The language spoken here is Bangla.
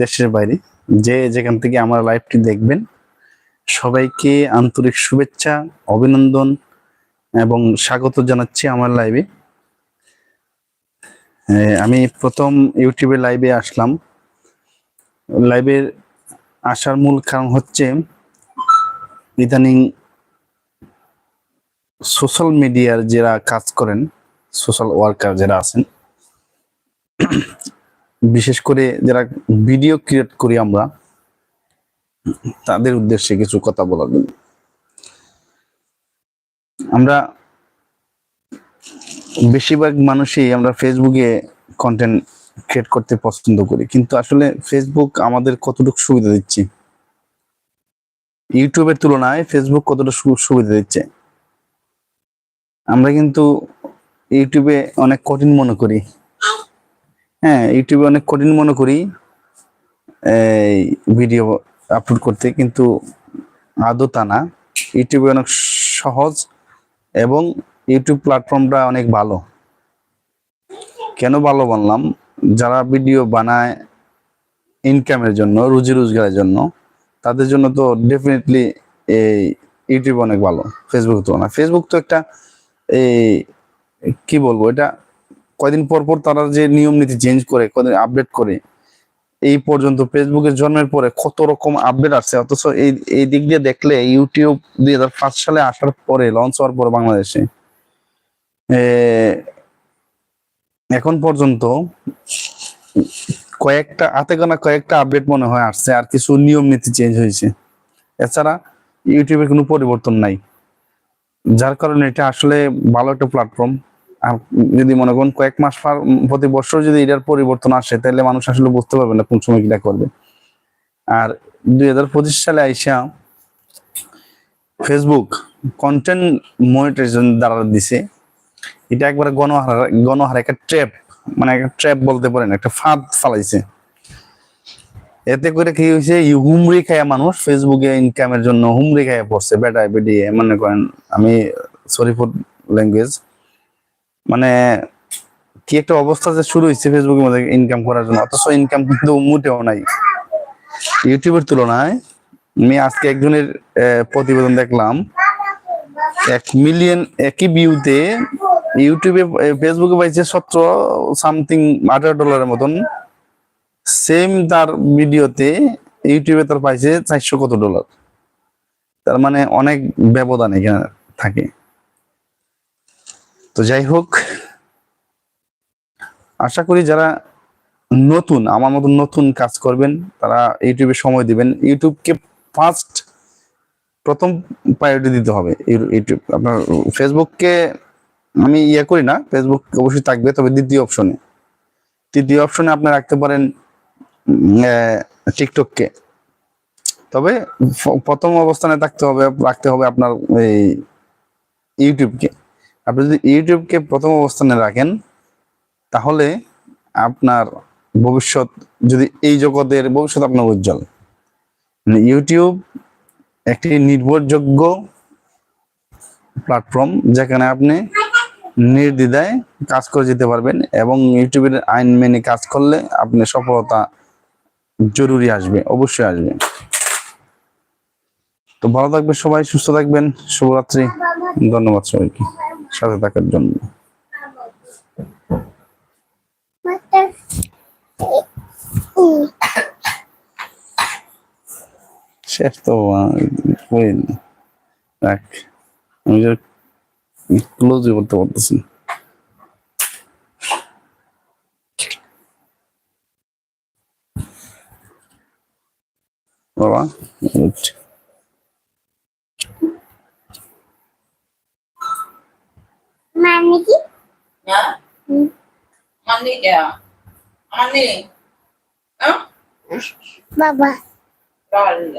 দেশের বাইরে। যে যেখান থেকে আমার লাইভটি দেখবেন, সবাইকে আন্তরিক শুভেচ্ছা, অভিনন্দন এবং স্বাগত জানাচ্ছি আমার লাইভে আমি প্রথম ইউটিউবে লাইভে আসলাম। লাইভের আসার মূল কারণ হচ্ছে ইদানিং সোশ্যাল মিডিয়ার যারা কাজ করেন সোশ্যাল ওয়ার্কার যারা আছেন বিশেষ করে যারা ভিডিও ক্রিয়েট করি আমরা, তাদের উদ্দেশ্যে কিছু কথা বলার জন্য। আমরা বেশিরভাগ মানুষই আমরা ফেসবুকে কন্টেন্ট ক্রিয়েট করতে পছন্দ করি, কিন্তু আসলে ফেসবুক আমাদের কতটুকু সুবিধা দিচ্ছে? ইউটিউবের তুলনায় ফেসবুক কতটা সুবিধা দিচ্ছে? আমরা কিন্তু ইউটিউবে অনেক কঠিন মনে করি। হ্যাঁ ইউটিউবে অনেক কঠিন মনে করি, এই ভিডিও আপলোড করতে, কিন্তু আদৌ তা না। ইউটিউবে অনেক সহজ এবং ইউটিউব প্ল্যাটফর্মটা অনেক ভালো। কেন ভালো বললাম? যারা ভিডিও বানায় ইনকামের জন্য, রুজি রোজগারের জন্য, তাদের জন্য তো ডেফিনেটলি এই ইউটিউব অনেক ভালো ফেসবুক তুলনায়। ফেসবুক তো একটা, এই কি বলব, এটা কয়দিন পর পর তারা যে নিয়ম নীতি চেঞ্জ করে কদিন আপডেট করে, এই পর্যন্ত ফেসবুকের জন্মের পরে কত রকম আপডেট আসছে? অথচ এই এই দিক দিয়ে দেখলে ইউটিউব দুই হাজার পাঁচ সালে আসার পরে লঞ্চ হওয়ার পরে বাংলাদেশে। এখন পর্যন্ত কয়েকটা, হাতে গোনা কয়েকটা আপডেট মনে হয় আসছে, আর কিছু নিয়ম নীতি চেঞ্জ হয়েছে। এছাড়া ইউটিউবের কোনো পরিবর্তন নাই। যার কারণে এটা আসলে ভালো একটা প্ল্যাটফর্ম আর যদি মনে করেন কয়েক মাস পার- প্রতি বছর যদি এটার পরিবর্তন আসে, তাহলে মানুষ আসলে বুঝতে পারবে না কোন সময় কিটা করবে। আর দুই হাজার পঁচিশ সালে আইসা ফেসবুক কন্টেন্ট মনিটাইজেশন দ্বারা দিছে। এটা একবারে গণহার গণহার, একটা ট্র্যাপ মানে একটা ট্র্যাপ বলতে পারেন, একটা ফাঁদ ফালাইছে এতে করে কি হয়েছে হুমড়ি খায়া মানুষ ফেসবুকে ইনকামের জন্য হুমড়ি খায়া পড়ছে, বেটায় বেডিয়ে মনে করেন, আমি সরি ফর ল্যাঙ্গুয়েজ মানে কি একটা অবস্থা যে শুরু হয়েছে ফেসবুকের মধ্যে ইনকাম করার জন্য? অথচ ইনকাম কিন্তু মোটেও নাই। ইউটিউবের তুলনায় আমি আজকে একজনের প্রতিবেদন দেখলাম। এক মিলিয়ন একই ভিউতে ইউটিউবে ফেসবুকে পাইছে সতেরো সামথিং আঠারো ডলারের মতন। সেম তার ভিডিওতে ইউটিউবে তার পাইছে চারশো কত ডলার তার মানে অনেক ব্যবধান এখানে থাকে। তো যাই হোক, আশা করি যারা নতুন, আমার মতন নতুন কাজ করবেন, তারা ইউটিউবে সময় দিবেন। ইউটিউবকে ফার্স্ট প্রথম প্রায়োরিটি দিতে হবে ইউটিউব। আপনার ফেসবুককে আমি ইয়ে করি না ফেসবুক অবশ্যই থাকবে, তবে দ্বিতীয় অপশনে তৃতীয় অপশনে আপনি রাখতে পারেন টিকটককে তবে প্রথম অবস্থানে থাকতে হবে, রাখতে হবে আপনার এই ইউটিউবকে। আপনি যদি ইউটিউবকে প্রথম অবস্থানে রাখেন, তাহলে আপনার ভবিষ্যৎ, যদি এই জগতের ভবিষ্যৎ আপনার উজ্জ্বল। মানে ইউটিউব একটি নির্ভরযোগ্য প্ল্যাটফর্ম যেখানে আপনি নির্দ্বিধায় কাজ করে যেতে পারবেন এবং ইউটিউবের আইন মেনে কাজ করলে আপনি সফলতা জরুরি আসবে, অবশ্যই আসবে। তো ভালো থাকবেন সবাই, সুস্থ থাকবেন, শুভরাত্রি, ধন্যবাদ সবাইকে। সাথে থাকার জন্য। শেষ তো আহ, রাখ। আমি যে ক্লোজই করতে পারতেছি বাবা അമ്മക്ക് ഞാൻ മമ്മിക്കാ മമ്മി ആ ബാബ ബാബ